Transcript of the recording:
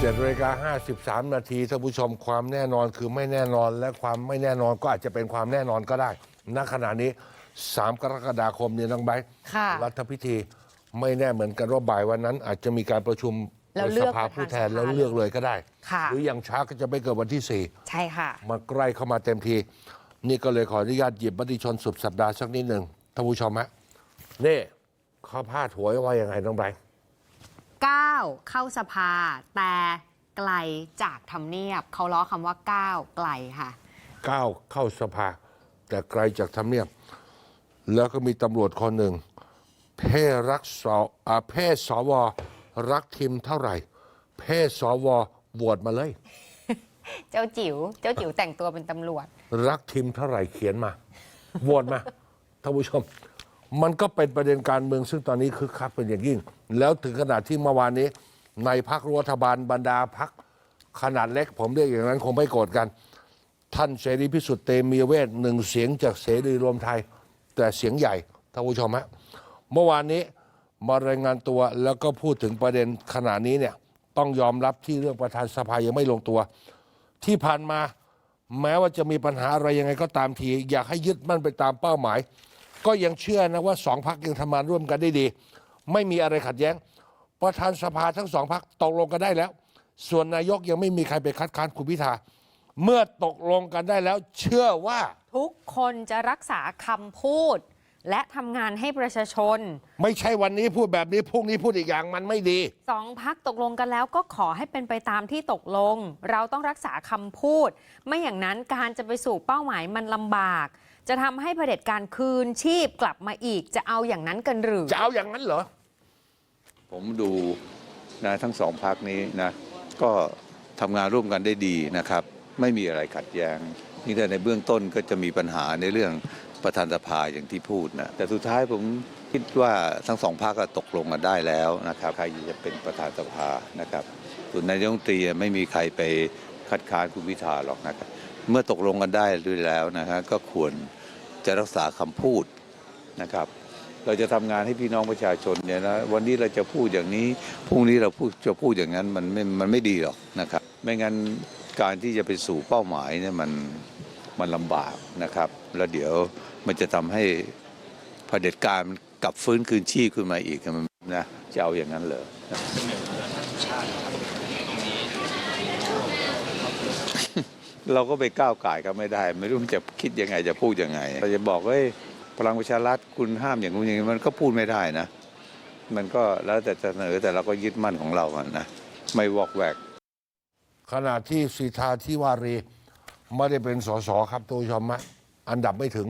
7นาฬิกา53นาทีท่านผู้ชมความแน่นอนคือไม่แน่นอนและความไม่แน่นอนก็อาจจะเป็นความแน่นอนก็ได้ณขณะนี้3กรกฎาคมเนี่ยน้องไบร์ทค่ะ รัฐพิธีไม่แน่เหมือนกันว่าบ่ายวันนั้น อาจจะมีการประชุมแล้วเลืสอกภาประธานผู้แทนสภาแล้วเลือกเลยก็ได้ ค่ะ หรืออย่างช้าก็จะไม่เกิดวันที่ ใช่ค่ะ4มาใกล้เข้ามาเต็มที นี่ก็เลยขออนุญาตหยิบมติชนสุดสัปดาห์สักนิดหนึ่งท่านผู้ชมฮะนี่เขาพาดหัวไว้ว่ายังไงน้องไบร์ท ก้าวเข้าสภา แต่ไกลจากทำเนียบ เขาล้อคำว่าก้าวไกลค่ะ ก้าวเข้าสภา แต่ไกลจากทำเนียบ แล้วก็มีตำรวจคนหนึ่ง เพศรักสอ่าเพศสวรักทีมเท่าไหร่ เพศสวโหวตมาเลย เจ้าจิ๋วเจ้าจิ๋วแต่งตัวเป็นตำรวจ รักทีมเท่าไหร่เขียนมาโหวตมาท่านผู้ชม มันก็เป็นประเด็นการเมืองซึ่งตอนนี้คึกคักเป็นอย่างยิ่ง แล้วถึงขนาดที่เมื่อวานนี้ ในพักรัฐบาลบรรดาพักขนาดเล็ก ผมเรียกอย่างนั้นคงไม่โกรธกัน ท่านเสรีพิสุทธิ์เตมีเวทหนึ่งเสียงจากเสรีรวมไทย แต่เสียงใหญ่ท่านผู้ชมฮะเมื่อวานนี้มารายงานตัวแล้วก็พูดถึงประเด็นขณะนี้เนี่ยต้องยอมรับที่เรื่องประธานสภายังไม่ลงตัว ที่ผ่านมาแม้ว่าจะมีปัญหาอะไรยังไงก็ตามที อยากให้ยึดมั่นไปตามเป้าหมาย ก็ยังเชื่อนะว่าสองพักยังทำงานร่วมกันได้ดี ไม่มีอะไรขัดแย้ง ประธานสภาทั้งสองพักตกลงกันได้แล้ว ส่วนนายกยังไม่มีใครไปคัดค้านคุณพิธา เมื่อตกลงกันได้แล้ว เชื่อว่า ทุกคนจะรักษาคำพูด และทำงานให้ประชาชน ไม่ใช่วันนี้พูดแบบนี้พรุ่งนี้พูดอีกอย่างมันไม่ดี สองพักตกลงกันแล้วก็ขอให้เป็นไปตามที่ตกลง เราต้องรักษาคำพูด ไม่อย่างนั้นการจะไปสู่เป้าหมายมันลำบาก จะทำให้เผด็จการคืนชีพกลับมาอีกจะเอาอย่างนั้นกันหรือ จะเอาอย่างนั้นเหรอ ผมดูนะทั้งสองพักนี้นะก็ทำงานร่วมกันได้ดีนะครับ ไม่มีอะไรขัดแย้งนี่แต่ในเบื้องต้นก็จะมีปัญหาในเรื่อง ประธานสภาอย่างที่พูดนะแต่สุดท้ายผมคิดว่าทั้งสองพักก็ตกลงกันได้แล้วนะครับใครจะเป็นประธานสภานะครับส่วนนายกรัฐมนตรีไม่มีใครไปคัดค้านคุณพิธาหรอกนะครับ เมื่อตกลงกันได้ด้วยแล้วนะฮะก็ควรจะรักษาคำพูดนะครับ เราจะทำงานให้พี่น้องประชาชนเนี่ยนะวันนี้เราจะพูดอย่างนี้พรุ่งนี้เราพูดจะพูดอย่างนั้นมันไม่มันไม่ดีหรอกนะครับ ไม่งั้นการที่จะไปสู่เป้าหมายเนี่ยมัน มันลำบากนะครับ แล้วเดี๋ยวมันจะทำให้เผด็จการกลับฟื้นคืนชีพขึ้นมาอีกนะจะเอาอย่างนั้นเหรอเราก็ไปก้าวไก่ก็ไม่ได้ ไม่รู้จะคิดยังไงจะพูดยังไงเราจะบอกเฮ้ยพลังประชารัฐคุณห้ามอย่างนู้นอย่างนี้มันก็พูดไม่ได้นะ มันก็แล้วแต่เสนอแต่เราก็ยึดมั่นของเราอะนะ ไม่วอกแวก ขณะที่สิทธาธิวารี ไม่ได้เป็นสสครับตัวชมฮะอันดับไม่ถึง